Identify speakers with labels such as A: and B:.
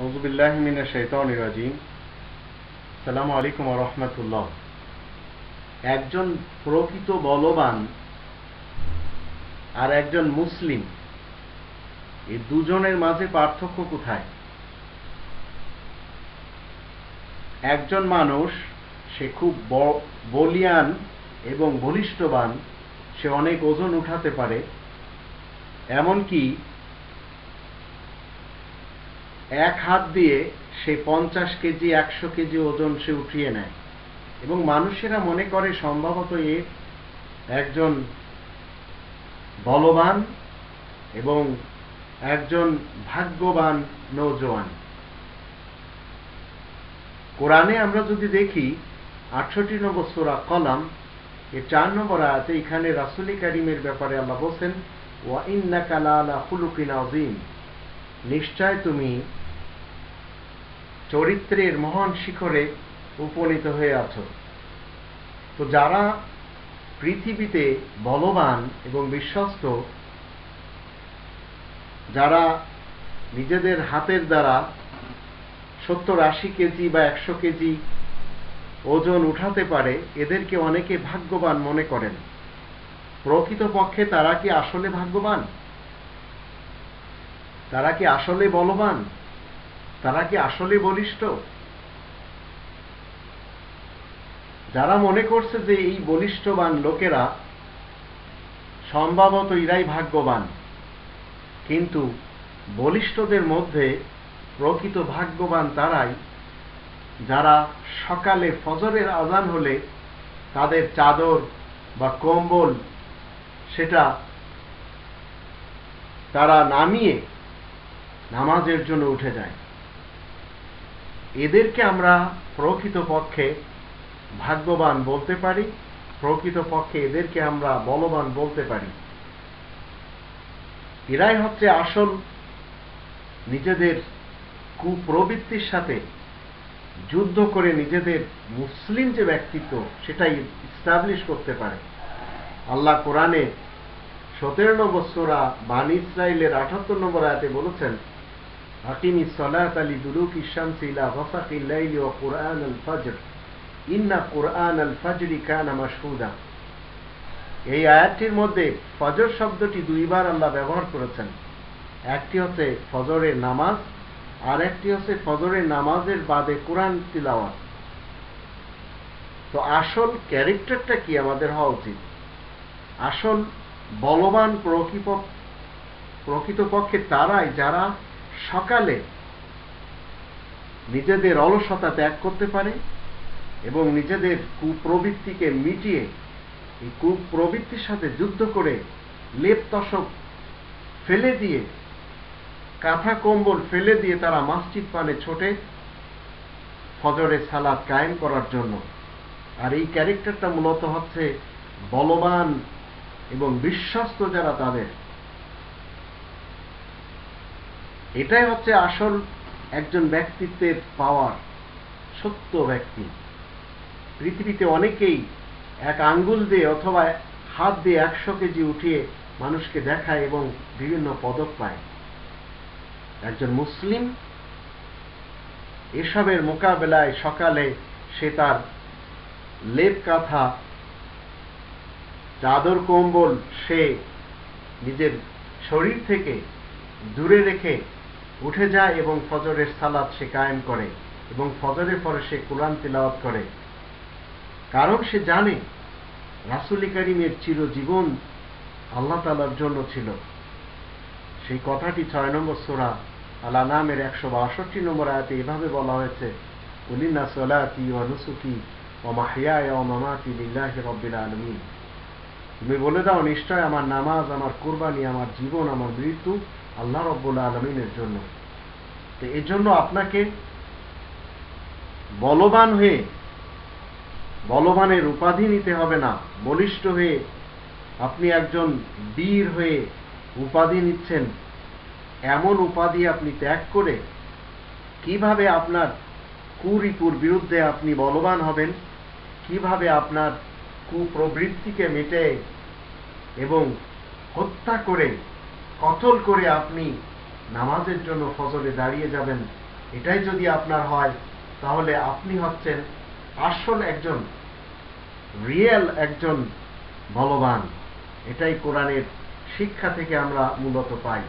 A: আউযুবিল্লাহি মিনাশ শাইতানির রাজিম আসসালামু আলাইকুম রাহমাতুল্লাহ একজন প্রকৃত বলবান আর একজন মুসলিম এই দুজনের মাঝে পার্থক্য কোথায়? একজন মানুষ, সে খুব বলিয়ান এবং বলিষ্ঠবান, সে অনেক ওজন উঠাতে পারে। এমনকি এক হাত দিয়ে সে পঞ্চাশ কেজি, একশো কেজি ওজন সে উঠিয়ে নেয়। এবং মানুষেরা মনে করে সম্ভবত এ একজন বলবান এবং একজন ভাগ্যবান নৌজওয়ান কোরআনে আমরা যদি দেখি, আটষট্টি নম্বর সোরা কলাম, এ চার নম্বর আয়াতে এখানে রাসুলি কারিমের ব্যাপারে আল্লাহ বলছেন, ওয়া ইন্নাকা লাআলা খুলুকিন আযীম। নিশ্চয় তুমি চরিত্রের মহান শিখরে উপনীত হয়ে আছো। তো যারা পৃথিবীতে বলবান এবং বিশ্বস্ত, যারা নিজেদের হাতের দ্বারা সত্তর আশি কেজি বা একশো কেজি ওজন উঠাতে পারে, এদেরকে অনেকে ভাগ্যবান মনে করেন। প্রকৃতপক্ষে তারা কি আসলে ভাগ্যবান? তারা কি আসলে বলবান? তারা কি আসলে বলিষ্ঠ? যারা মনে করছে যে এই বলিষ্ঠবান লোকেরা সম্ভবত ইরাই ভাগ্যবান, কিন্তু বলিষ্ঠদের মধ্যে প্রকৃত ভাগ্যবান তারাই যারা সকালে ফজরের আজান হলে তাদের চাদর বা কম্বল সেটা তারা নামিয়ে নামাজের জন্য উঠে যায়। এদেরকে আমরা প্রকৃতপক্ষে ভাগ্যবান বলতে পারি, প্রকৃতপক্ষে এদেরকে আমরা বলবান বলতে পারি। এরাই হচ্ছে আসল নিজেদের কুপ্রবৃত্তির সাথে যুদ্ধ করে নিজেদের মুসলিম যে ব্যক্তিত্ব, সেটাই ইস্টাবলিশ করতে পারে। আল্লাহ কোরআনে সতেরো নম্বর সোরা বানি ইসরায়েলের আঠাত্তর নম্বর আয়াতে বলেছেন ইসামসি ইলা গসাকিল লাইলি ওয়া কুরআন আল ফজর ইন্না কুরআন আল ফজরি কানা মাশহুদা এই আয়াতটির মধ্যে ফজর শব্দটি দুইবার আল্লাহ ব্যবহার করেছেন। একটি হচ্ছে ফজরের নামাজ, আর একটি হচ্ছে ফজরের নামাজের বাদে কোরআন তিলাওয়াত। তো আসল ক্যারেক্টারটা কি আমাদের হওয়া উচিত? আসল বলবান প্রকৃপ- প্রকৃতপক্ষে তারাই যারা সকালে নিজেদের অলসতা ত্যাগ করতে পারে এবং নিজেদের কুপ্রবৃত্তিকে মিটিয়ে এই কুপ্রবৃত্তির সাথে যুদ্ধ করে লেপ তসক ফেলে দিয়ে, কাঁথা কম্বল ফেলে দিয়ে তারা মসজিদ পানে ছোটে ফজরে সালাদ কায়েম করার জন্য। আর এই ক্যারেক্টারটা মূলত হচ্ছে বলবান এবং বিশ্বস্ত যারা তাদের। এটাই হচ্ছে আসল একজন ব্যক্তিত্বের পাওয়ার সত্য ব্যক্তি। পৃথিবীতে অনেকেই এক আঙ্গুল দিয়ে অথবা হাত দিয়ে একশো কেজি উঠিয়ে মানুষকে দেখায় এবং বিভিন্ন পদক পায়। একজন মুসলিম এসবের মোকাবেলায় সকালে সে তার লেপ কাঁথা, চাদর কম্বল সে নিজের শরীর থেকে দূরে রেখে উঠে যায় এবং ফজরের সালাদ সে কায়েম করে এবং ফজরের পরে সে কোরআন তিলাওয়াত করে। কারণ সে জানে, রাসুলি করিমের চিরজীবন আল্লাহ তালার জন্য ছিল। সেই কথাটি ছয় নম্বর সোরা আল্লাহ নামের একশো বাষট্টি নম্বর আয়াতে এভাবে বলা হয়েছে উলিনা সলাতি ও নুসুকি ও মাহিয়া ও মামাতি লিল্লাহি রব্বিল আলমিন। তুমি বলে দাও, নিশ্চয় আমার নামাজ, আমার কুরবানি, আমার জীবন, আমার মৃত্যু আল্লাহ রব্বুল আলমিনের জন্য। তো এর জন্য আপনাকে বলবান হয়ে, বলবানের উপাধি নিতে হবে না। বলিষ্ঠ হয়ে, আপনি একজন বীর হয়ে উপাধি নিচ্ছেন। এমন উপাধি আপনি ত্যাগ করে কীভাবে আপনার কুরিপুর বিরুদ্ধে আপনি বলবান হবেন? কীভাবে আপনার কুপ্রবৃত্তিকে মেটে এবং হত্যা করে, কতল করে আপনি নামাজের জন্য ফজলে দাঁড়িয়ে যাবেন, এটাই যদি আপনার হয়, তাহলে আপনি হচ্ছেন আসল একজন রিয়েল একজন বলবান। এটাই কোরআনের শিক্ষা থেকে আমরা মূলত পাই।